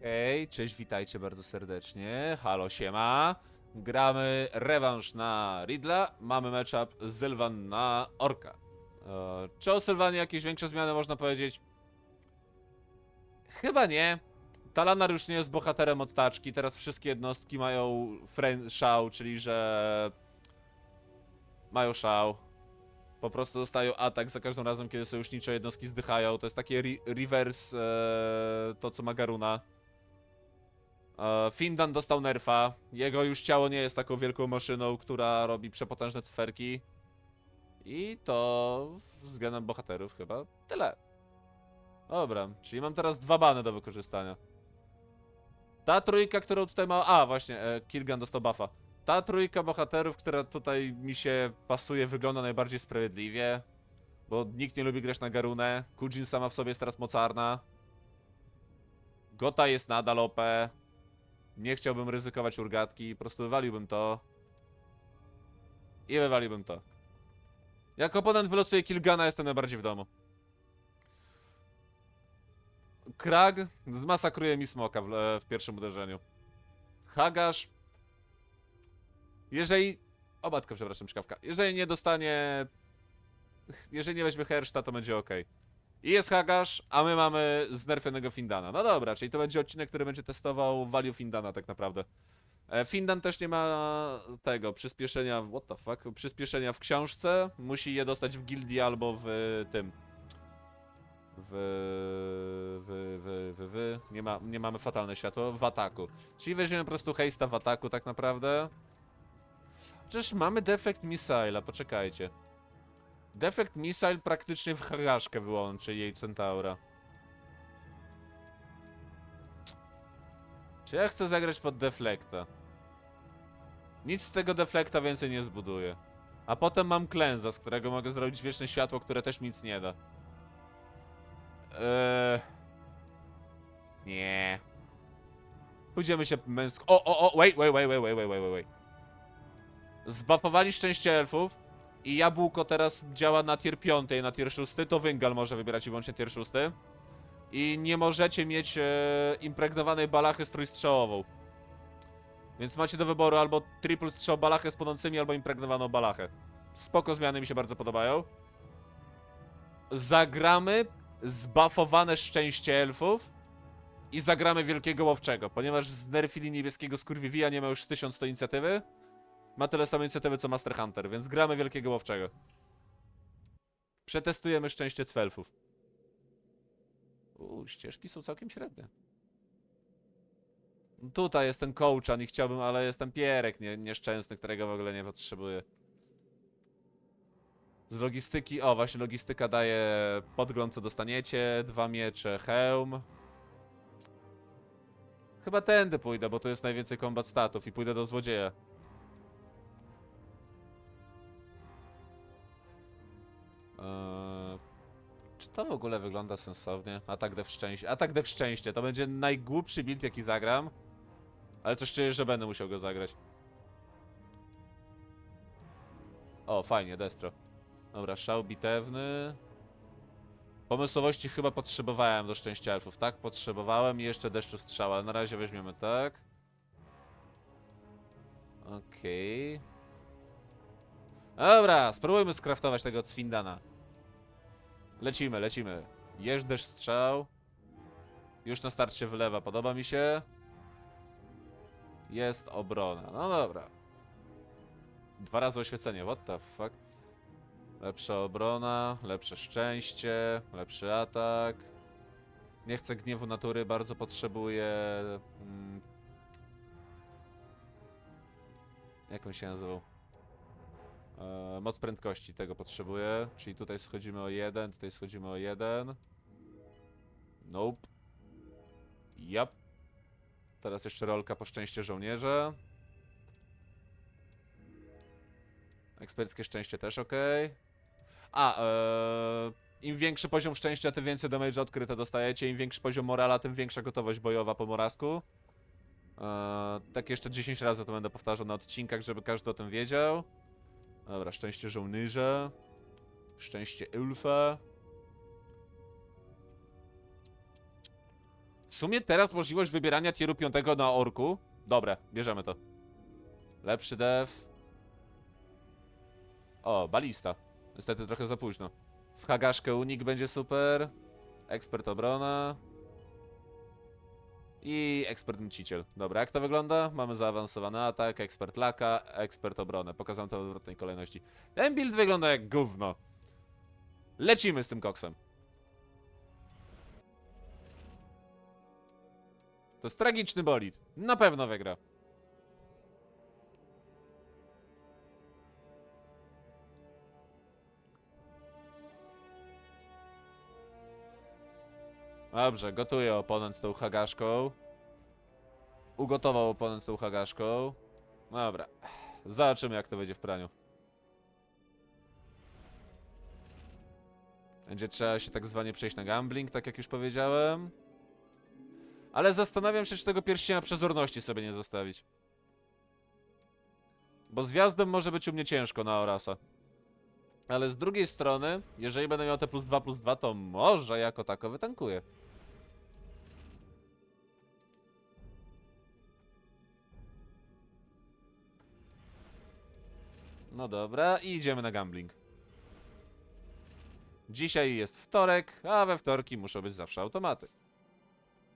Hej, cześć, witajcie bardzo serdecznie. Halo, siema. Gramy rewanż na Ridla. Mamy matchup Sylvan na Orka. E, czy o Sylwanie jakieś większe zmiany można powiedzieć? Chyba nie. Talanar już nie jest bohaterem od taczki. Teraz wszystkie jednostki mają szał, czyli że mają szał. Po prostu dostają atak za każdym razem, kiedy sojusznicze jednostki zdychają. To jest takie re reverse e, to, co ma Garuna. E, Findan dostał nerfa. Jego już ciało nie jest taką wielką maszyną, która robi przepotężne cyferki. I to względem bohaterów chyba tyle. Dobra, czyli mam teraz dwa bany do wykorzystania. Ta trójka, którą tutaj ma... A, właśnie, e, Kirgan dostał buffa. Ta trójka bohaterów, która tutaj mi się pasuje, wygląda najbardziej sprawiedliwie. Bo nikt nie lubi grać na Garunę. Kujin sama w sobie jest teraz mocarna. Gota jest nadal OP. Nie chciałbym ryzykować urgatki, po prostu wywaliłbym to. I wywaliłbym to. Jak oponent wylosuje Kilgana, jestem najbardziej w domu. Krag zmasakruje mi smoka w, w pierwszym uderzeniu. Hagasz. Jeżeli. O matko, przepraszam, czkawka. Jeżeli nie dostanie. Jeżeli nie weźmie Herszta, to będzie ok. I jest Hagasz, a my mamy znerfionego Findana. No dobra, czyli to będzie odcinek, który będzie testował value Findana tak naprawdę. E, Findan też nie ma tego przyspieszenia, what the fuck, przyspieszenia w książce. Musi je dostać w gildii albo w tym. W, w, w, w, w. Nie, ma, nie mamy fatalne światło, w ataku. Czyli weźmiemy po prostu hejsta w ataku tak naprawdę. Przecież mamy deflect missile'a, poczekajcie. Defect Missile praktycznie w haraszkę wyłączy jej Centaura. Czy ja chcę zagrać pod Deflecta? Nic z tego Deflecta więcej nie zbuduję. A potem mam Klęza, z którego mogę zrobić wieczne światło, które też nic nie da. Eee... Nie. Pójdziemy się męsko... O, o, o, wait, wait, wait, wait, wait, wait, wait, wait. Zbafowali szczęście elfów i jabłko teraz działa na tier 5, na tier 6, to Wyngal może wybierać i wyłącznie tier 6. I nie możecie mieć e, impregnowanej balachy strójstrzałową. Więc macie do wyboru albo triple strzał balachę z płonącymi, albo impregnowaną balachę. Spoko zmiany mi się bardzo podobają. Zagramy zbafowane szczęście elfów i zagramy wielkiego łowczego, ponieważ znerfili niebieskiego skurwiwija nie ma już 1100 inicjatywy. Ma tyle samo inicjatywy co Master Hunter, więc gramy wielkiego łowczego. Przetestujemy szczęście cwelfów. Uuu, ścieżki są całkiem średnie. Tutaj jest ten kołczan i chciałbym, ale jestem pierek nie, nieszczęsny, którego w ogóle nie potrzebuję. Z logistyki, o właśnie logistyka daje podgląd co dostaniecie, dwa miecze, hełm. Chyba tędy pójdę, bo to jest najwięcej combat statów i pójdę do złodzieja. Eee, czy to w ogóle wygląda sensownie? Atak dev szczęście. Atak dev szczęście. To będzie najgłupszy build jaki zagram. Ale coś czuję, że będę musiał go zagrać. O, fajnie, destro. Dobra, szał bitewny. Pomysłowości chyba potrzebowałem do szczęścia elfów, tak? Potrzebowałem i jeszcze deszczu strzała. Na razie weźmiemy tak. Okej. Dobra, spróbujmy skraftować tego Cwindana. Lecimy, lecimy. Jeżdżesz strzał. Już na start się wylewa, podoba mi się. Jest obrona. No dobra. Dwa razy oświecenie, what the fuck. Lepsza obrona, lepsze szczęście, lepszy atak. Nie chcę gniewu natury, bardzo potrzebuję... Mm, jak on się nazywał? E, moc prędkości tego potrzebuję. Czyli tutaj schodzimy o jeden, tutaj schodzimy o jeden. Nope. Yep. Teraz jeszcze rolka po szczęście żołnierza. Eksperckie szczęście też ok. A, e, im większy poziom szczęścia, tym więcej damage odkryte dostajecie. Im większy poziom morala, tym większa gotowość bojowa po morasku. E, tak jeszcze 10 razy to będę powtarzał na odcinkach, żeby każdy o tym wiedział. Dobra, szczęście żołnierza. Szczęście elfa. sumie teraz możliwość wybierania tieru 5 na orku. Dobre, bierzemy to. Lepszy def. O, balista. Niestety trochę za późno. W Hagaszkę unik będzie super. Ekspert obrona. I ekspert mciciel. Dobra, jak to wygląda? Mamy zaawansowany atak, ekspert laka, ekspert obronę. Pokazałem to w odwrotnej kolejności. Ten build wygląda jak gówno. Lecimy z tym koksem. To jest tragiczny bolid. Na pewno wygra. Dobrze, gotuje oponent z tą hagaszką. Ugotował oponent z tą hagaszką. Dobra. Zobaczymy jak to będzie w praniu. Będzie trzeba się tak zwanie przejść na gambling, tak jak już powiedziałem. Ale zastanawiam się, czy tego pierścienia przezorności sobie nie zostawić. Bo z gwiazdem może być u mnie ciężko na Orasa. Ale z drugiej strony, jeżeli będę miał te plus 2 plus 2, to może jako tako wytankuję. No dobra, i idziemy na gambling. Dzisiaj jest wtorek, a we wtorki muszą być zawsze automaty.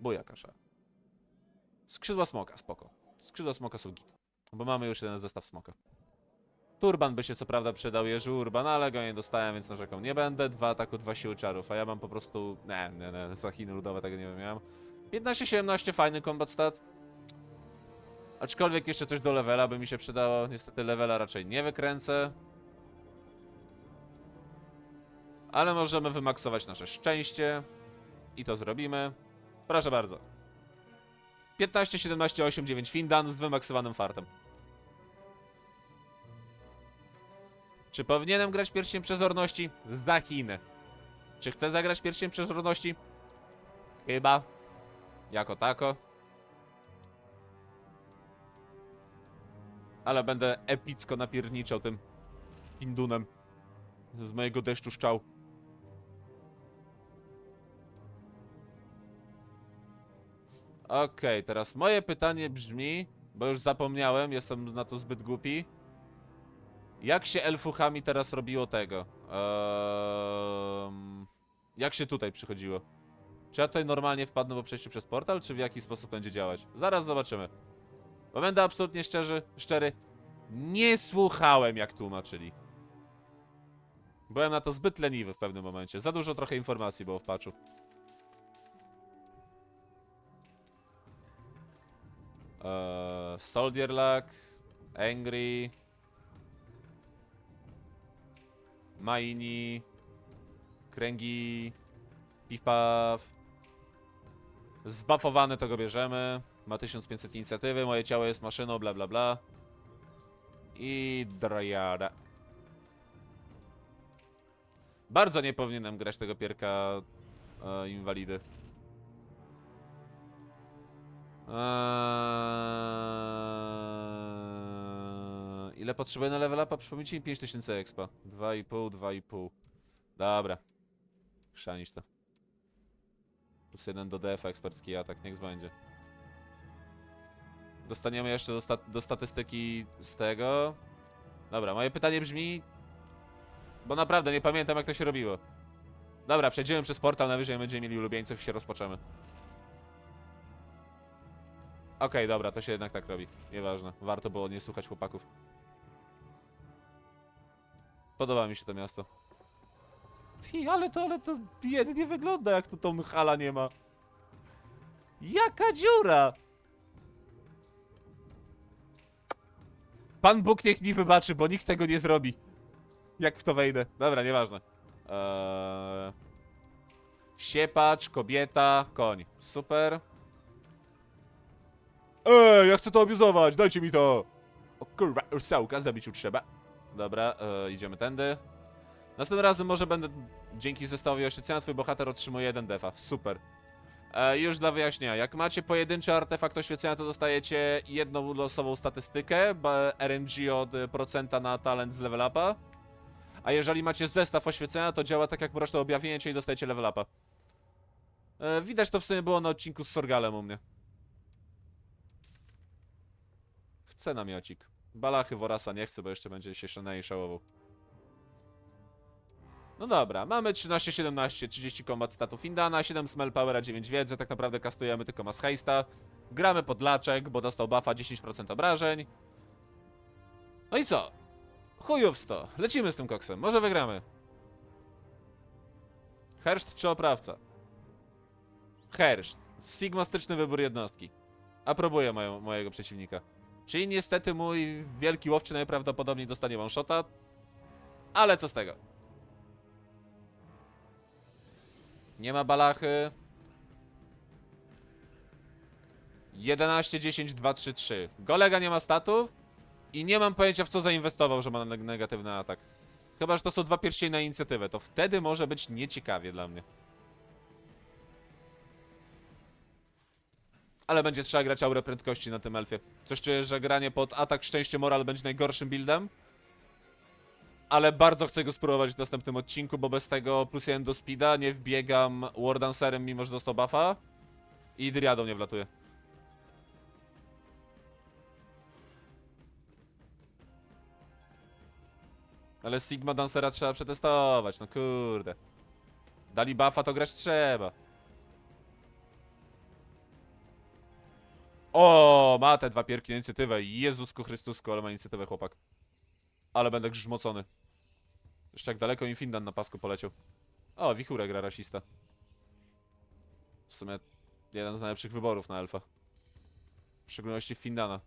Buja kasza. Skrzydła smoka, spoko. Skrzydła smoka są git. Bo mamy już jeden zestaw smoka. Turban by się co prawda przydał Jerzy Urban, ale go nie dostałem, więc narzekał nie będę. Dwa ataku, dwa siły czarów, a ja mam po prostu... Nie, nie, nie, za Chiny ludowe tego nie wymiałem. 15-17, fajny combat stat. Aczkolwiek jeszcze coś do levela by mi się przydało. Niestety levela raczej nie wykręcę. Ale możemy wymaksować nasze szczęście. I to zrobimy. Proszę bardzo. 15, 17, 8, 9 Findan z wymaksowanym fartem. Czy powinienem grać pierścień przezorności? Za Chinę. Czy chcę zagrać pierścień przezorności? Chyba. Jako tako. Ale będę epicko napierniczał tym Findunem. Z mojego deszczu szczał. Okej, teraz moje pytanie brzmi, bo już zapomniałem, jestem na to zbyt głupi. Jak się elfuchami teraz robiło tego? Ehm, jak się tutaj przychodziło? Czy ja tutaj normalnie wpadnę po przejściu przez portal, czy w jaki sposób będzie działać? Zaraz zobaczymy. Bo będę absolutnie szczerzy, szczery. Nie słuchałem, jak tłumaczyli. Byłem na to zbyt leniwy w pewnym momencie. Za dużo trochę informacji było w patchu. Eee, Soldier Luck, Angry, Maini, Kręgi, Pipaw. Zbafowany to go bierzemy. Ma 1500 inicjatywy, moje ciało jest maszyną, bla bla bla. I Dryada. Bardzo nie powinienem grać tego pierka e, inwalidy. Eee, ile potrzebuję na level upa? Przypomnijcie mi 5000 expa. 2,5, 2,5. Dobra. Szanić to. Plus jeden do DF ekspercki atak, niech będzie. Dostaniemy jeszcze do, sta do statystyki z tego. Dobra, moje pytanie brzmi... Bo naprawdę nie pamiętam jak to się robiło. Dobra, przejdziemy przez portal, najwyżej będziemy mieli ulubieńców i się rozpoczemy. Okej, dobra, to się jednak tak robi. Nieważne. Warto było nie słuchać chłopaków. Podoba mi się to miasto. Ty, ale to, ale to biednie wygląda, jak tu tą hala nie ma. Jaka dziura! Pan Bóg niech mi wybaczy, bo nikt tego nie zrobi. Jak w to wejdę. Dobra, nieważne. Eee... Siepacz, kobieta, koń. Super. Ej, ja chcę to obiuzować, dajcie mi to! O kurwa, ursełka, zabić trzeba. Dobra, e, idziemy tędy. Następnym razem może będę, dzięki zestawowi oświecenia, twój bohater otrzymuje jeden defa. Super. E, już dla wyjaśnienia, jak macie pojedynczy artefakt oświecenia, to dostajecie jedną losową statystykę, RNG od e, procenta na talent z level upa. A jeżeli macie zestaw oświecenia, to działa tak jak prostu objawienie, czyli dostajecie level upa. E, widać to w sumie było na odcinku z Sorgalem u mnie. Chcę namiocik. Balachy Worasa nie chcę, bo jeszcze będzie się Shanai szałował. No dobra, mamy 13, 17, 30 kombat statów Indana, 7 smell powera, 9 wiedzy, tak naprawdę kastujemy tylko Mass Haste'a. Gramy pod laczek, bo dostał buffa 10% obrażeń. No i co? Chujów 100. Lecimy z tym koksem, może wygramy. Herszt czy oprawca? Herszt. Sigmastyczny wybór jednostki. Aprobuję moją, mojego przeciwnika. Czyli niestety mój wielki łowczy najprawdopodobniej dostanie one shota. Ale co z tego? Nie ma balachy. 11, 10, 2, 3, 3. Golega nie ma statów. I nie mam pojęcia w co zainwestował, że ma neg- negatywny atak. Chyba, że to są dwa pierścienie na inicjatywę. To wtedy może być nieciekawie dla mnie. Ale będzie trzeba grać aurę prędkości na tym elfie. Coś czuję, że granie pod atak szczęście moral będzie najgorszym buildem. Ale bardzo chcę go spróbować w następnym odcinku, bo bez tego plus jeden do speeda nie wbiegam War Dancerem, mimo że dostał buffa. I Dryadą nie wlatuje. Ale Sigma Dancera trzeba przetestować, no kurde. Dali buffa, to grać trzeba. O, ma te dwa pierki na inicjatywę. Jezusku Chrystusku, ale ma inicjatywę chłopak. Ale będę grzmocony. Jeszcze jak daleko Infindan na pasku poleciał. O, Wichura gra rasista. W sumie jeden z najlepszych wyborów na elfa. W szczególności Findana.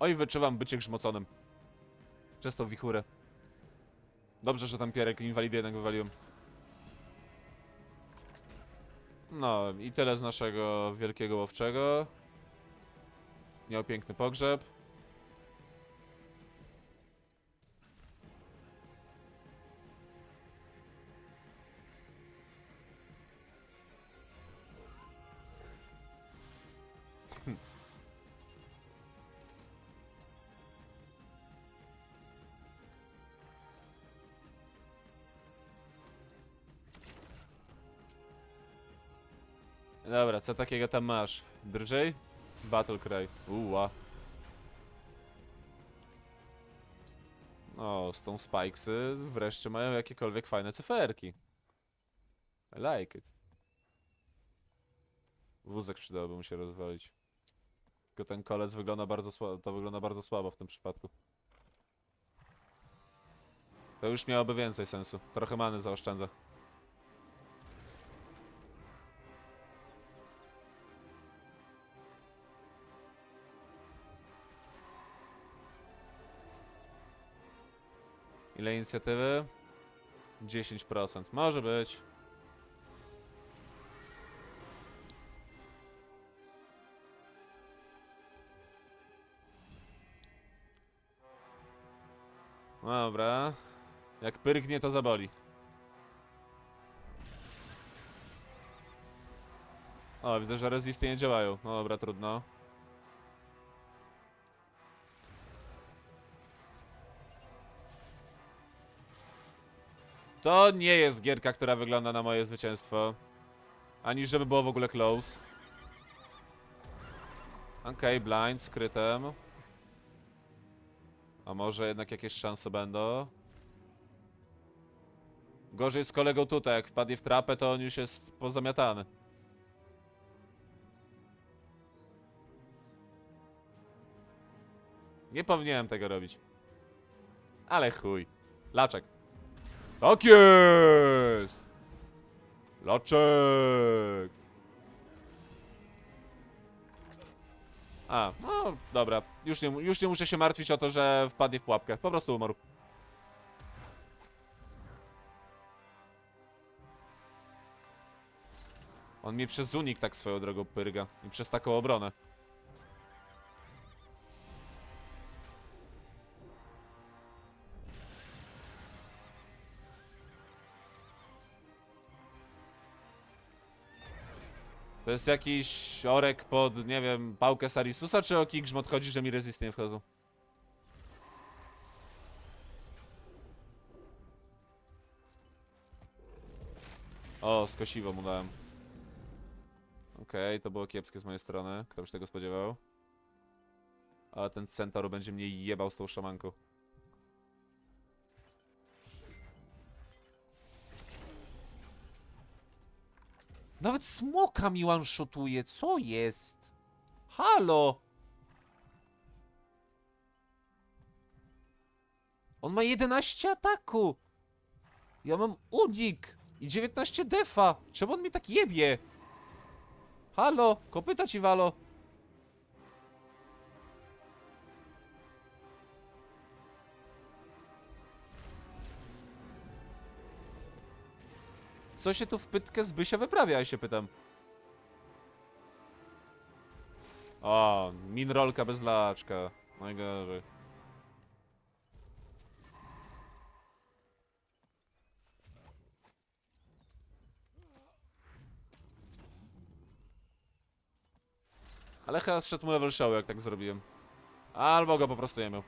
Oj, wyczuwam bycie grzmoconym. Przez tą wichurę. Dobrze, że tam pierek inwalidy jednak wywaliłem. No i tyle z naszego wielkiego łowczego. Miał piękny pogrzeb. Dobra, co takiego tam masz? Drżej? Battle Cry. Uła. O, z tą Spikesy wreszcie mają jakiekolwiek fajne cyferki. I like it. Wózek przydałoby mu się rozwalić. Tylko ten kolec wygląda bardzo słabo, to wygląda bardzo słabo w tym przypadku. To już miałoby więcej sensu. Trochę many zaoszczędza. Ile inicjatywy? 10%. Może być. Dobra. Jak pyrgnie, to zaboli. O, widzę, że rezisty nie działają. No dobra, trudno. To nie jest gierka, która wygląda na moje zwycięstwo. Ani żeby było w ogóle close. Okej, blind, skrytem. A może jednak jakieś szanse będą? Gorzej z kolegą tutaj, jak wpadnie w trapę, to on już jest pozamiatany. Nie powinienem tego robić. Ale chuj. Laczek. Tak jest! Laczek! A, no dobra. Już nie, już nie muszę się martwić o to, że wpadnie w pułapkę. Po prostu umarł. On mnie przez unik tak swoją drogą pyrga. I przez taką obronę. To jest jakiś orek pod, nie wiem, pałkę Sarisusa, czy o Kigrzmot chodzi, że mi rezisty nie wchodzą? O, skosiwo mu dałem. Okej, to było kiepskie z mojej strony. Kto by się tego spodziewał? Ale ten centaur będzie mnie jebał z tą szamanką. Nawet smoka mi one-shotuje, co jest? Halo! On ma 11 ataku! Ja mam unik i 19 defa! Czemu on mi tak jebie? Halo, kopyta ci walo. Co się tu w pytkę z Bysia wyprawia, ja się pytam. O, minrolka bez laczka. Najgorzej. Ale chyba zszedł mu level show, jak tak zrobiłem. Albo go po prostu nie miał.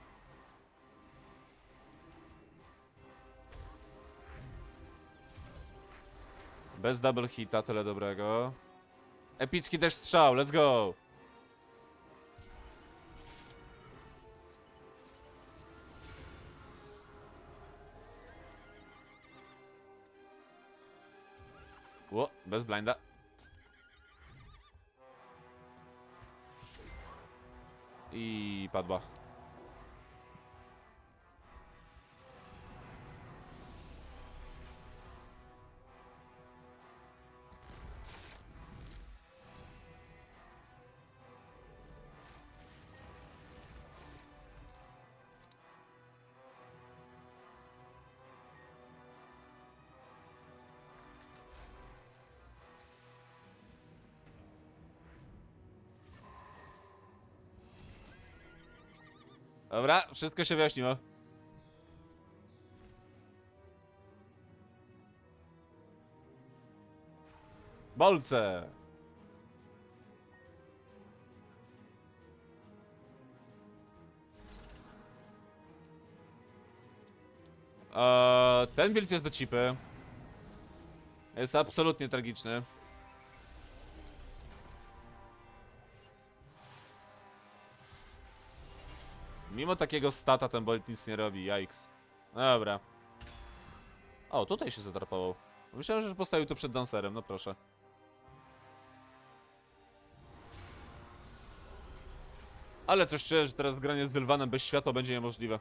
Bez double hita, tyle dobrego. Epicki też strzał, let's go! Ło, bez blinda. I padła. Dobra, wszystko się wyjaśniło. Bolce! Eee, ten build jest do chipy. Jest absolutnie tragiczny. Mimo takiego stata ten bolt nic nie robi, yikes. Dobra. O, tutaj się zatrapował. Myślałem, że postawił to przed danserem, no proszę. Ale coś czuję, że teraz granie z Sylwanem bez światła będzie niemożliwe.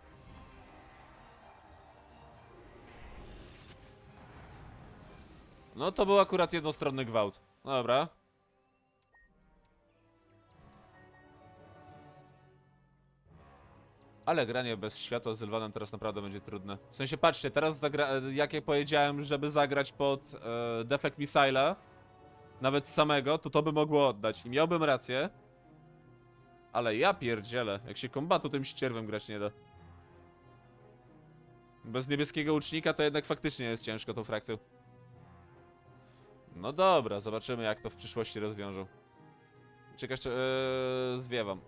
No to był akurat jednostronny gwałt. Dobra. Ale granie bez światła z Sylwanem teraz naprawdę będzie trudne. W sensie, patrzcie, teraz jak ja powiedziałem, żeby zagrać pod e, Defect Missile, nawet samego, to to by mogło oddać. I miałbym rację. Ale ja pierdzielę, jak się kombatu tym ścierwem grać nie da. Bez niebieskiego łucznika to jednak faktycznie jest ciężko tą frakcją. No dobra, zobaczymy jak to w przyszłości rozwiążą. Czekaj jeszcze, yy, zwiewam.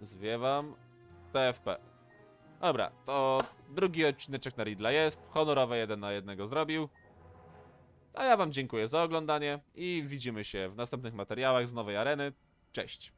Zwiewam. TFP. Dobra, to drugi odcineczek na Riddla jest. Honorowe jeden na jednego zrobił. A ja wam dziękuję za oglądanie i widzimy się w następnych materiałach z nowej areny. Cześć.